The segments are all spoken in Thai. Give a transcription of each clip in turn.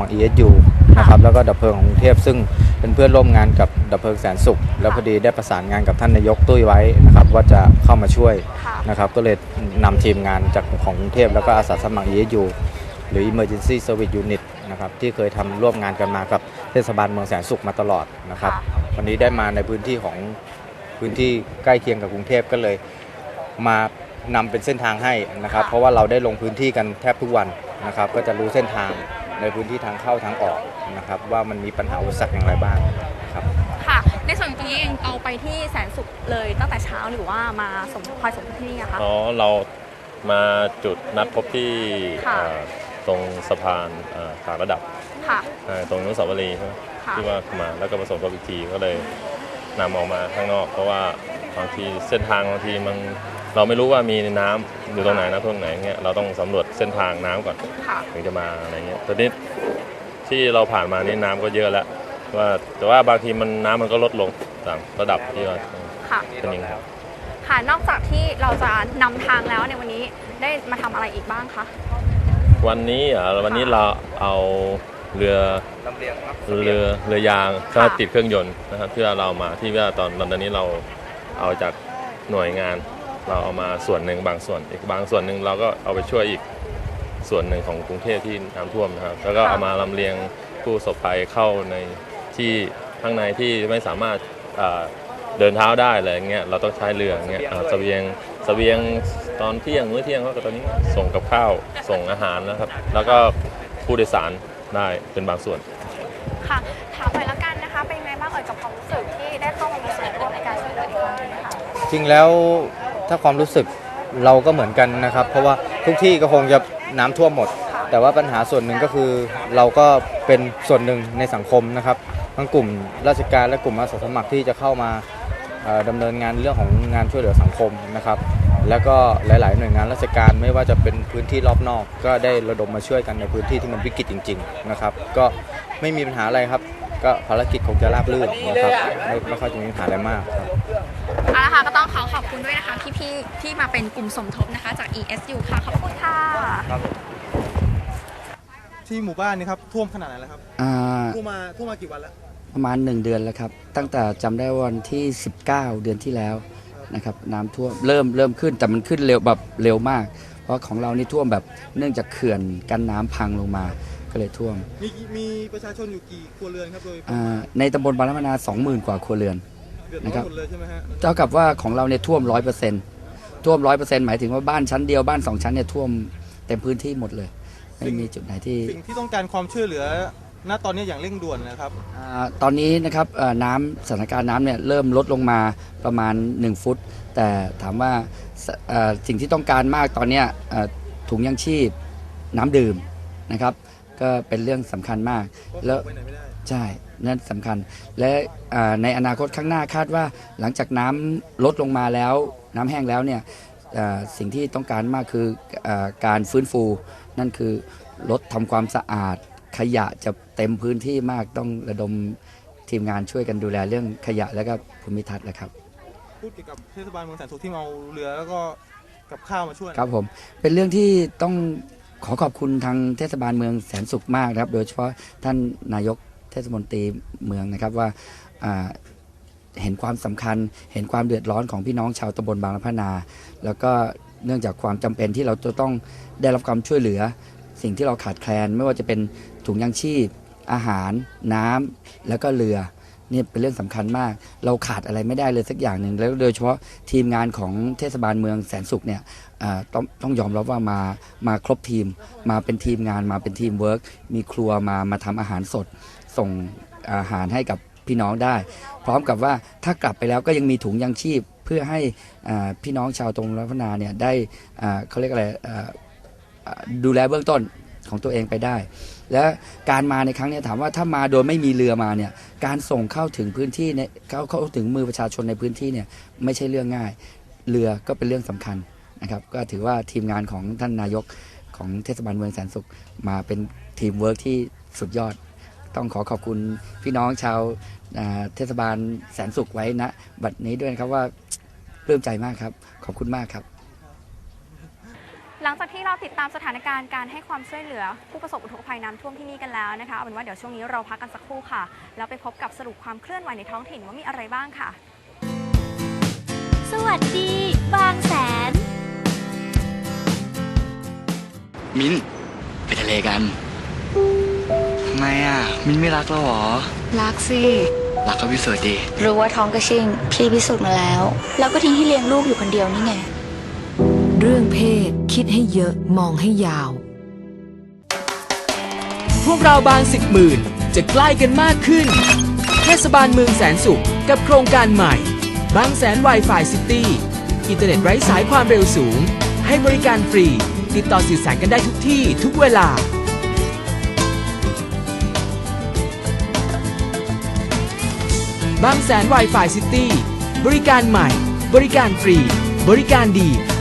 มัคร ESU นะครับแล้วก็ดับเพลิงของกรุงเทพซึ่งเป็นเพื่อนร่วมงานกับดับเพลิงแสนสุข แล้วพอดีได้ประสานงานกับท่านนายกตุ้ยไว้นะครับว่าจะเข้ามาช่วยค่ะนะครับก็เลยนำทีมงานจากของกรุงเทพแล้วก็อาสาสมัคร ESU หรือ Emergency Service Unit นะครับที่เคยทำร่วมงานกันมากับเทศบาลเมืองแสนสุขมาตลอดนะครับค่ะวันนี้ได้มาในพื้นที่ของพื้นที่ใกล้เคียงกับกรุงเทพก็เลยมานำเป็นเส้นทางให้นะครับ เพราะว่าเราได้ลงพื้นที่กันแทบทุกวันนะครับ ก็จะรู้เส้นทาง ในพื้นที่ทางเข้าทางออกนะครับ ว่ามันมีปัญหาอุปสรรคอย่างไรบ้างครับค่ะ ในส่วนตรงนี้เองเอาไปที่แสนสุขเลยตั้งแต่เช้าหรือว่ามาสมคอยสมทบที่นี่อะคะอ๋อเรามาจุดนัดพบที่ค่ะ อ่าตรงสะพานอ่าต่างระดับค่ะ อ่าตรงอนุสาวรีย์ใช่ไหมค่ะ ที่ว่ามาแล้วก็มาส่งทบอีกทีก็เลยนำออกมาข้างนอก เพราะว่าบางทีเส้นทางบางทีมัน เราไม่รู้ว่ามีน้ำอยู่ตรงไหนนะตรงไหนเงี้ยเราต้องสำรวจเส้นทางน้ำก่อนค่ะถึงจะมาอะไรเงี้ยตอนนี้ที่เราผ่านมานี่น้ำก็เยอะแล้วว่าแต่ว่าบางทีมันน้ำมันก็ลดลงตามระดับที่ว่าค่ะเป็นอย่างนี้ครับค่ะนอกจากที่เราจะนำทางแล้วในวันนี้ได้มาทำอะไรอีกบ้างคะวันนี้อะวันนี้เราเอาเรือเรือเรือยางก็ค่ะติดเครื่องยนต์นะครับที่เราเอามาที่ว่าตอนตอนนี้เราเอาจากหน่วยงาน เราเอามาส่วนหนึ่งบางส่วน อีกบางส่วนหนึ่งเราก็เอาไปช่วยอีกส่วนหนึ่งของกรุงเทพที่น้ำท่วมนะครับ แล้วก็เอามาลำเลียงผู้ประสบภัยเข้าในที่ข้างในที่ไม่สามารถอ่าเดินเท้าได้อะไรเงี้ยเราต้องใช้เรือเงี้ยอ่าเสบียงเสบียงตอนเที่ยงมื้อเที่ยงเขาก็ตอนนี้ส่งกับข้าวส่งอาหารนะครับ แล้วก็ผู้โดยสารได้เป็นบางส่วน ค่ะ ถามไปแล้วกันนะคะ เป็นยังไงบ้างเอ่ยกับความรู้สึกที่ได้เข้ามามีส่วนร่วมในการช่วยเหลือในครั้งนี้ค่ะ จริงแล้ว ถ้าความรู้สึกเราก็เหมือนกันนะครับ เพราะว่าทุกที่ก็คงจะน้ำท่วมหมด แต่ว่าปัญหาส่วนหนึ่งก็คือเราก็เป็นส่วนหนึ่งในสังคมนะครับ ทั้งกลุ่มราชการและกลุ่มอาสาสมัครที่จะเข้ามาเอ่อดำเนินงานเรื่องของงานช่วยเหลือสังคมนะครับ แล้วก็หลาย ๆ หน่วยงานราชการไม่ว่าจะเป็นพื้นที่รอบนอก ก็ได้ระดมมาช่วยกันในพื้นที่ที่มันวิกฤตจริง ๆ นะครับ ก็ไม่มีปัญหาอะไรครับ ก็ภารกิจคงจะราบรื่นนะครับไม่ไม่ค่อยจะมีปัญหาอะไรมากครับ เอาละค่ะก็ต้องขอขอบคุณด้วยนะคะพี่ๆที่มาเป็นกลุ่มสมทบนะคะจาก ESU ค่ะขอบคุณค่ะที่หมู่บ้านนี่ครับท่วมขนาดไหนแล้วครับอ่าท่วมมาท่วมมากี่วันแล้วประมาณ 1 เดือนแล้วครับ ตั้งแต่จำได้วันที่ 19 เดือนที่แล้วนะครับน้ำท่วมเริ่มเริ่มขึ้นแต่มันขึ้นเร็วแบบเร็วมาก เพราะของเรานี่ท่วมแบบเนื่องจากเขื่อนกันน้ำพังลงมา ก็เลยท่วมมีมีประชาชนอยู่กี่ครัวเรือนครับโดยอ่าในตำบลบางละมนา20,000 กว่าครัวเรือน เดือดนะร้ครัอบนหมดเลยใช่ไหมฮะเท่ากับว่าของเราเนี่ยท่วม100%ท่วม100%หมายถึงว่าบ้านชั้นเดียวบ้าน2ชั้นเนี่ยท่วมเต็มพื้นที่หมดเลย ไม่มีจุดไหนที่ สิ่งที่ต้องการความช่วยเหลือณตอนนี้อย่างเร่งด่วนนะครับอาตอนนี้นะครับเอ่อน้ำสถานการณ์น้ำเนี่ยเริ่มลดลงมาประมาณ 1 ฟุต แต่ถามว่าสเอ่อสิ่งที่ต้องการมากตอนเนี้ยเอ่อถุงยังชีพน้ำดื่มนะครับ ก็เป็นเรื่องสำคัญมาก แล้วไปไหนไม่ได้ ใช่นั่นสำคัญ และอ่าในอนาคตข้างหน้าคาดว่าหลังจากน้ำลดลงมาแล้ว น้ำแห้งแล้วเนี่ยอ่าสิ่งที่ต้องการมากคืออาการฟื้นฟู นั่นคือลดทำความสะอาด ขยะจะเต็มพื้นที่มากต้องระดมทีมงานช่วยกันดูแลเรื่องขยะและก็ภูมิทัศน์แหละครับ พูดเกี่ยวกับเทศบาลเมืองแสนสุขที่มาเอาเรือแล้วก็กับข้าวมาช่วย ครับผมเป็นเรื่องที่ต้อง ขอขอบคุณทางเทศบาลเมืองแสนสุขมากนะครับ โดยเฉพาะท่านนายกเทศมนตรีเมืองนะครับว่าเห็นความสำคัญ เห็นความเดือดร้อนของพี่น้องชาวตำบลบางละพนา แล้วก็เนื่องจากความจำเป็นที่เราจะต้องได้รับความช่วยเหลือ สิ่งที่เราขาดแคลนไม่ว่าจะเป็นถุงยางชีพ อาหารน้ำแล้วก็เรือ นี่เป็นเรื่องสำคัญมาก เราขาดอะไรไม่ได้เลยสักอย่างหนึ่งแล้วโดยเฉพาะทีมงานของเทศบาลเมืองแสนสุขเนี่ยต้องต้องยอมรับว่ามามาครบทีม มาเป็นทีมงานมาเป็นทีมเวิร์กมีครัวมามาทำอาหารสด ส่งอาหารให้กับพี่น้องได้ พร้อมกับว่าถ้ากลับไปแล้วก็ยังมีถุงยังชีพเพื่อให้พี่น้องชาวตรงรัพนาเนี่ยได้เขาเรียกอะไรดูแลเบื้องต้นของตัวเองไปได้ และการมาในครั้งนี้ถามว่าถ้ามาโดยไม่มีเรือมาเนี่ยการส่งเข้าถึงพื้นที่ในเข้าเข้าถึงมือประชาชนในพื้นที่เนี่ยไม่ใช่เรื่องง่าย เรือก็เป็นเรื่องสำคัญนะครับก็ถือว่าทีมงานของท่านนายกของเทศบาลเมืองแสนสุขมาเป็นทีมเวิร์กที่สุดยอด ต้องขอขอบคุณพี่น้องชาวเทศบาลแสนสุขไว้ณบัดนี้ด้วยนะครับว่าปลื้มใจมากครับ ขอบคุณมากครับ หลังจากที่เราติดตามสถานการณ์การให้ความช่วยเหลือ ผู้ประสบอุทกภัยน้ำท่วมที่นี่กันแล้วนะคะเอาเป็นว่าเดี๋ยวช่วงนี้เราพักกันสักครู่ค่ะ แล้วไปพบกับสรุปความเคลื่อนไหวในท้องถิ่นว่ามีอะไรบ้างค่ะ สวัสดี บางแสน มิ้นไปทะเลกันทำไมอะ มิ้นไม่รักเราหรอ รักสิ รักก็พิสูจน์ดี รู้ว่าท้องกระชิงพี่พิสูจน์มาแล้ว แล้วก็ทิ้งให้เลี้ยงลูกอยู่คนเดียวนี่ไง เรื่องเพศ คิดให้เยอะมองให้ยาว พวกเราบางสิบหมื่นจะใกล้กันมากขึ้น เทศบาลเมืองแสนสุขกับโครงการใหม่ บางแสน Wi-Fi City อินเทอร์เน็ตไร้สายความเร็วสูง ให้บริการฟรี ติดต่อสื่อสารกันได้ทุกที่ทุกเวลา บางแสน Wi-Fi City บริการใหม่ บริการฟรี บริการดี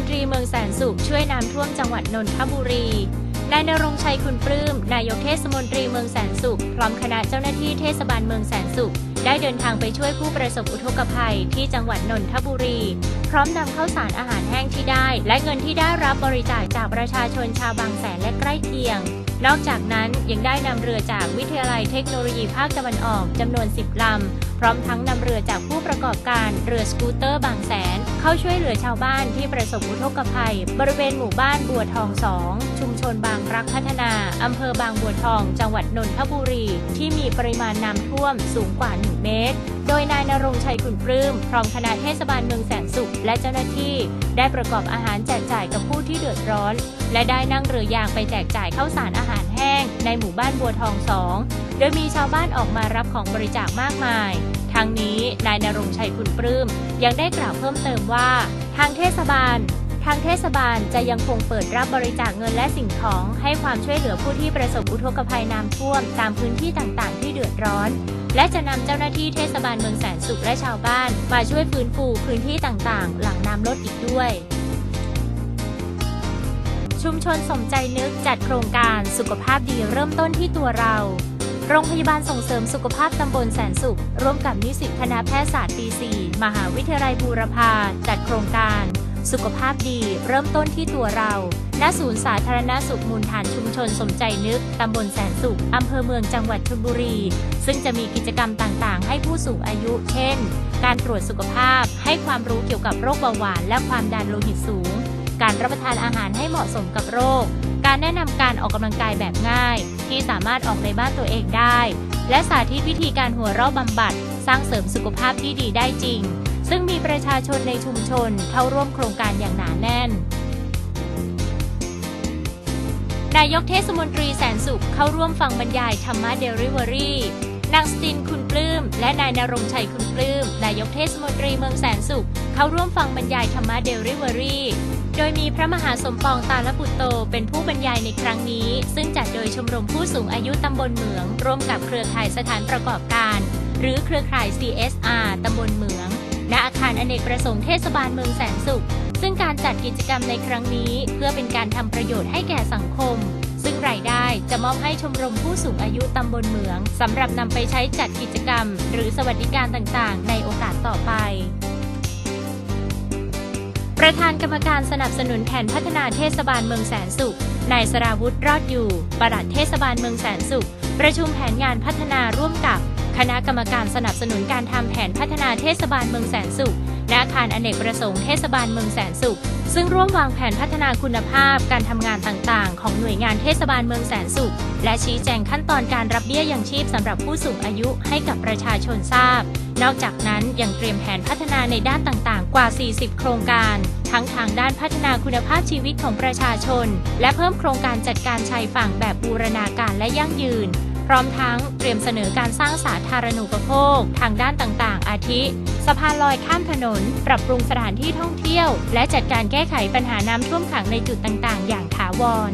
นตรีเมืองแสนสุขช่วยน้ำท่วมจังหวัดนนทบุรี นายนรงชัยคุณปลื้ม นายกเทศมนตรีเมืองแสนสุข พร้อมคณะเจ้าหน้าที่เทศบาลเมืองแสนสุข ได้เดินทางไปช่วยผู้ประสบอุทกภัยที่จังหวัดนนทบุรี พร้อมนำข้าวสารอาหารแห้งที่ได้ และเงินที่ได้รับบริจาคจากประชาชนชาวบางแสนและใกล้เคียง นอกจากนั้นยังได้นำเรือจากวิทยาลัยเทคโนโลยีภาคตะวันออกจำนวน 10ลำ พร้อมทั้งนำเรือจากผู้ประกอบการเรือสกูตเตอร์บางแสน เข้าช่วยเหลือชาวบ้านที่ประสบอุทกภัย บริเวณหมู่บ้านบัวทองสองชุมชนบางรักพัฒนาอำเภอบางบัวทอง จังหวัดนนทบุรี ที่มีปริมาณน้ำท่วมสูงกว่า 1 เมตร โดยนายนรงชัยขุนปลื้มพร้อมคณะเทศบาลเมืองแสนสุข และเจ้าหน้าที่ ได้ประกอบอาหารแจกจ่ายกับผู้ที่เดือดร้อน และได้นั่งเรือยางไปแจกจ่ายข้าวสารอาหารแห้ง ในหมู่บ้านบัวทองสองโดยมีชาวบ้านออกมารับของบริจาคมากมาย ทั้งนี้นายนรงชัยคุณปลื้มยังได้กล่าวเพิ่มเติมว่า ทางเทศบาลทางเทศบาลจะยังคงเปิดรับบริจาคเงินและสิ่งของ ให้ความช่วยเหลือผู้ที่ประสบอุทกภัยน้ำท่วม ตามพื้นที่ต่างๆ ที่เดือดร้อนและจะนำเจ้าหน้าที่เทศบาลเมืองแสนสุขและชาวบ้าน มาช่วยฟื้นฟูพื้นที่ต่างๆ หลังน้ำลดอีกด้วย ชุมชนสมใจนึกจัดโครงการสุขภาพดีเริ่มต้นที่ตัวเรา โรงพยาบาลส่งเสริมสุขภาพตำบลแสนสุข ร่วมกับนิสิตคณะแพทยศาสตร์ปี 4 มหาวิทยาลัยบูรพาจัดโครงการ สุขภาพดี เริ่มต้นที่ตัวเรา ณ ศูนย์สาธารณสุขมูลฐานชุมชนสมใจนึก ตำบลแสนสุข อำเภอเมืองจังหวัดชลบุรี ซึ่งจะมีกิจกรรมต่างๆ ให้ผู้สูงอายุ เช่น การตรวจสุขภาพ ให้ความรู้เกี่ยวกับโรคเบาหวาน และความดันโลหิตสูง การรับประทานอาหารให้เหมาะสมกับโรค การแนะนำการออกกำลังกายแบบง่าย ที่สามารถออกในบ้านตัวเองได้ และสาธิตวิธีการหัวเราะบำบัด สร้างเสริมสุขภาพที่ดีได้จริง ซึ่งมีประชาชนในชุมชนเข้าร่วมโครงการอย่างหนาแน่น นายกเทศมนตรีแสนสุขเข้าร่วมฟังบรรยายธรรมะเดลิเวอรี่นางสตินคุณปลื้มและนายนรงชัยคุณปลื้มนายกเทศมนตรีเมืองแสนสุข เข้าร่วมฟังบรรยายธรรมะเดลิเวอรี่โดยมีพระมหาสมปองตาลปุตโตเป็นผู้บรรยายในครั้งนี้ ซึ่งจัดโดยชมรมผู้สูงอายุตำบลเหมือง ร่วมกับเครือข่ายสถานประกอบการ หรือเครือข่าย CSR ตำบลเหมือง ณอาคารอเนกประสงค์เทศบาลเมืองแสนสุข ซึ่งการจัดกิจกรรมในครั้งนี้ เพื่อเป็นการทำประโยชน์ให้แก่สังคม ซึ่งรายได้จะมอบให้ชมรมผู้สูงอายุตำบลเหมืองสำหรับนำไปใช้จัดกิจกรรม หรือสวัสดิการต่างๆ ในโอกาสต่อไปประธานกรรมการสนับสนุนแผนพัฒนาเทศบาลเมืองแสนสุข นายสราวุธรอดอยู่ ปลัดเทศบาลเมืองแสนสุข ประชุมแผนงานพัฒนาร่วมกับ คณะกรรมการสนับสนุนการทำแผนพัฒนาเทศบาลเมืองแสนสุขณอาคารอเนกประสงค์เทศบาลเมืองแสนสุข ซึ่งร่วมวางแผนพัฒนาคุณภาพการทำงานต่างๆ ของหน่วยงานเทศบาลเมืองแสนสุข และชี้แจงขั้นตอนการรับเบี้ยยังชีพสำหรับผู้สูงอายุให้กับประชาชนทราบ นอกจากนั้นยังเตรียมแผนพัฒนาในด้านต่างๆ กว่า 40 โครงการ ทั้งทางด้านพัฒนาคุณภาพชีวิตของประชาชน และเพิ่มโครงการจัดการชายฝั่งแบบบูรณาการและยั่งยืน พร้อมทั้งเตรียมเสนอการสร้างสาธารณูปโภค ทางด้านต่างๆ อาทิ สะพานลอยข้ามถนน ปรับปรุงสถานที่ท่องเที่ยว และจัดการแก้ไขปัญหาน้ำท่วมขังในจุดต่างๆ อย่างถาวร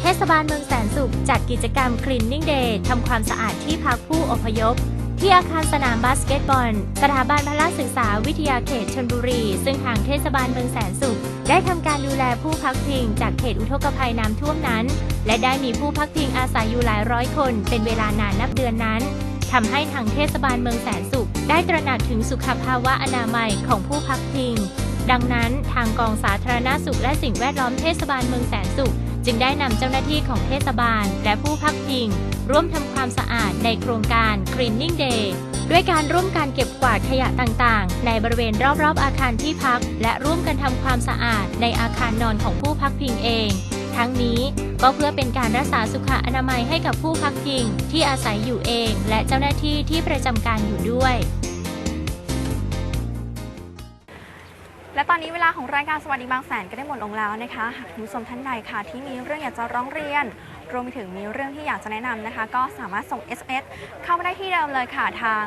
เทศบาลเมืองแสนสุขจัดกิจกรรม Cleaning Day ทำความสะอาดที่พักผู้อพยพ ที่อาคารสนามบาสเกตบอล สถาบันพละศึกษาวิทยาเขตชนบุรี ซึ่งทางเทศบาลเมืองแสนสุข ได้ทำการดูแลผู้พักพิง จากเขตอุทกภัยน้ำท่วมนั้น และได้มีผู้พักพิงอาศัยอยู่หลายร้อยคน เป็นเวลานานนับเดือนนั้นทำให้ทางเทศบาลเมืองแสนสุข ได้ตระหนักถึงสุขภาวะอนามัยของผู้พักพิง ดังนั้นทางกองสาธารณสุขและสิ่งแวดล้อมเทศบาลเมืองแสนสุข จึงได้นำเจ้าหน้าที่ของเทศบาล และผู้พักพิง ร่วมทำความสะอาดในโครงการ Cleaning Day ด้วยการร่วมกันเก็บกวาดขยะต่างๆ ในบริเวณรอบๆ อาคารที่พัก และร่วมกันทำความสะอาดในอาคารนอนของผู้พักพิงเอง ทั้งนี้ก็เพื่อเป็นการรักษาสุขอนามัยให้กับผู้พักพิงที่อาศัยอยู่เอง และเจ้าหน้าที่ที่ประจำการอยู่ด้วย และตอนนี้เวลาของรายการสวัสดีบางแสนก็ได้หมดลงแล้วนะคะหากคุณผู้ชมท่านใดค่ะ ที่มีเรื่องอยากจะร้องเรียน รวมไปถึงมีเรื่องที่อยากจะแนะนำนะคะ ก็สามารถส่ง SMS เข้ามาได้ที่เดิมเลยค่ะทาง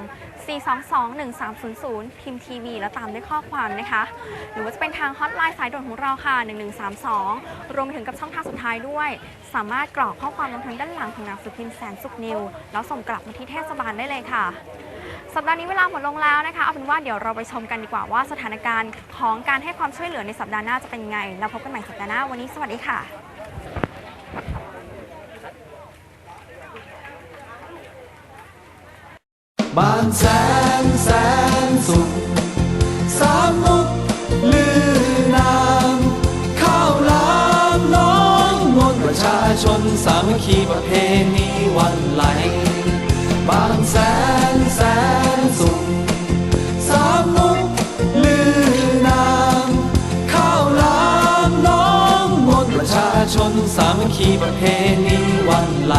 422-1300 พิมพ์ทีวีแล้วตามด้วยข้อความนะคะ หรือว่าจะเป็นทางฮอตไลน์สายด่วนของเราค่ะ 1132 รวมไปถึงกับช่องทางสุดท้ายด้วย สามารถกรอกข้อความลงทางด้านหลังของหนังสือพิมพ์แสนสุขนิว แล้วส่งกลับมาที่เทศบาลได้เลยค่ะ สัปดาห์นี้เวลาหมดลงแล้วนะคะเอาเป็นว่าเดี๋ยวเราไปชมกันดีกว่าว่าสถานการณ์ของการให้ความช่วยเหลือในสัปดาห์หน้าจะเป็นยังไงแล้วพบกันใหม่สัปดาห์หน้าวันนี้สวัสดีค่ะบางแสนแสนสุขสามมุกลือนามข้าวลามน้องมนประชาชนสามัคคีประเพณีวันไหล บางแสนแสนสุขสามมุกลือนามข้าวหลามน้องมนต์ประชาชนสามัคคีประเพณีวันไหล